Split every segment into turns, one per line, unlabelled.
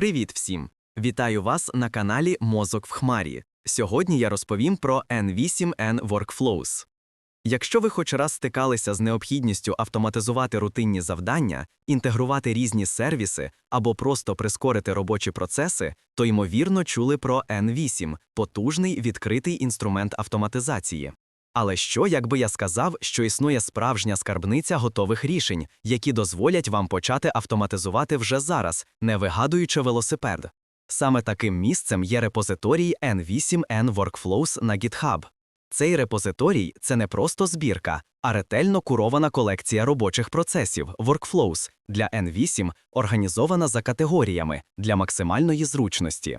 Привіт всім! Вітаю вас на каналі Мозок в Хмарі. Сьогодні я розповім про N8N Workflows. Якщо ви хоч раз стикалися з необхідністю автоматизувати рутинні завдання, інтегрувати різні сервіси або просто прискорити робочі процеси, то ймовірно чули про N8 потужний відкритий інструмент автоматизації. Але що, якби я сказав, що існує справжня скарбниця готових рішень, які дозволять вам почати автоматизувати вже зараз, не вигадуючи велосипед? Саме таким місцем є репозиторій N8N Workflows на GitHub. Цей репозиторій це не просто збірка, а ретельно курована колекція робочих процесів Workflows для N8, організована за категоріями для максимальної зручності.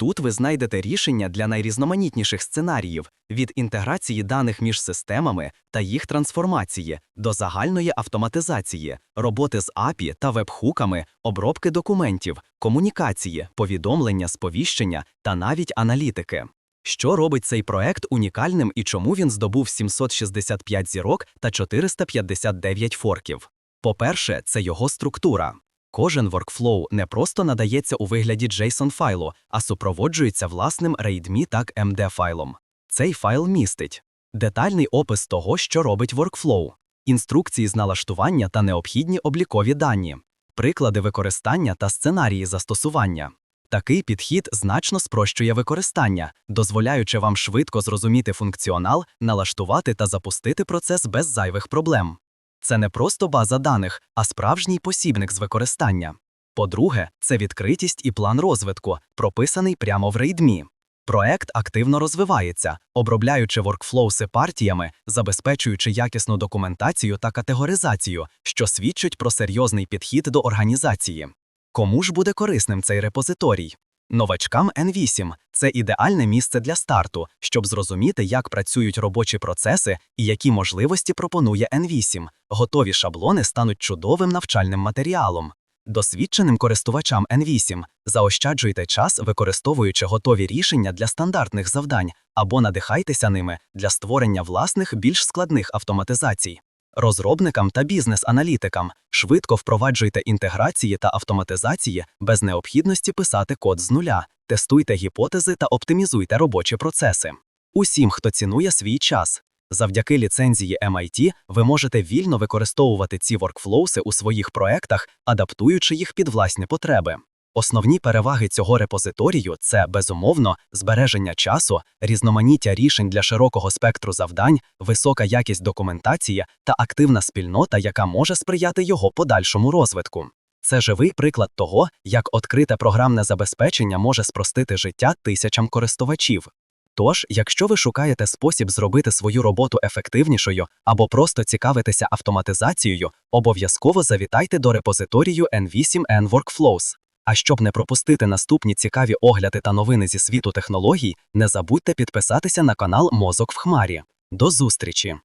Тут ви знайдете рішення для найрізноманітніших сценаріїв від інтеграції даних між системами та їх трансформації до загальної автоматизації, роботи з API та вебхуками, обробки документів, комунікації, повідомлення, сповіщення та навіть аналітики. Що робить цей проект унікальним і чому він здобув 765 зірок та 459 форків? По-перше, це його структура. Кожен workflow не просто надається у вигляді JSON файлу, а супроводжується власним README так MD файлом. Цей файл містить детальний опис того, що робить workflow, інструкції з налаштування та необхідні облікові дані, приклади використання та сценарії застосування. Такий підхід значно спрощує використання, дозволяючи вам швидко зрозуміти функціонал, налаштувати та запустити процес без зайвих проблем. Це не просто база даних, а справжній посібник з використання. По-друге, це відкритість і план розвитку, прописаний прямо в README. Проект активно розвивається, обробляючи воркфлоуси партіями, забезпечуючи якісну документацію та категоризацію, що свідчать про серйозний підхід до організації. Кому ж буде корисним цей репозиторій? Новачкам N8 це ідеальне місце для старту, щоб зрозуміти, як працюють робочі процеси і які можливості пропонує N8. Готові шаблони стануть чудовим навчальним матеріалом. Досвідченим користувачам N8 заощаджуйте час, використовуючи готові рішення для стандартних завдань або надихайтеся ними для створення власних більш складних автоматизацій. Розробникам та бізнес-аналітикам швидко впроваджуйте інтеграції та автоматизації без необхідності писати код з нуля, тестуйте гіпотези та оптимізуйте робочі процеси. Усім, хто цінує свій час. Завдяки ліцензії MIT ви можете вільно використовувати ці воркфлоуси у своїх проектах, адаптуючи їх під власні потреби. Основні переваги цього репозиторію це безумовно збереження часу, різноманіття рішень для широкого спектру завдань, висока якість документації та активна спільнота, яка може сприяти його подальшому розвитку. Це живий приклад того, як відкрите програмне забезпечення може спростити життя тисячам користувачів. Тож, якщо ви шукаєте спосіб зробити свою роботу ефективнішою або просто цікавитеся автоматизацією, обов'язково завітайте до репозиторію N8N Workflows. А щоб не пропустити наступні цікаві огляди та новини зі світу технологій, не забудьте підписатися на канал Мозок в Хмарі. До зустрічі!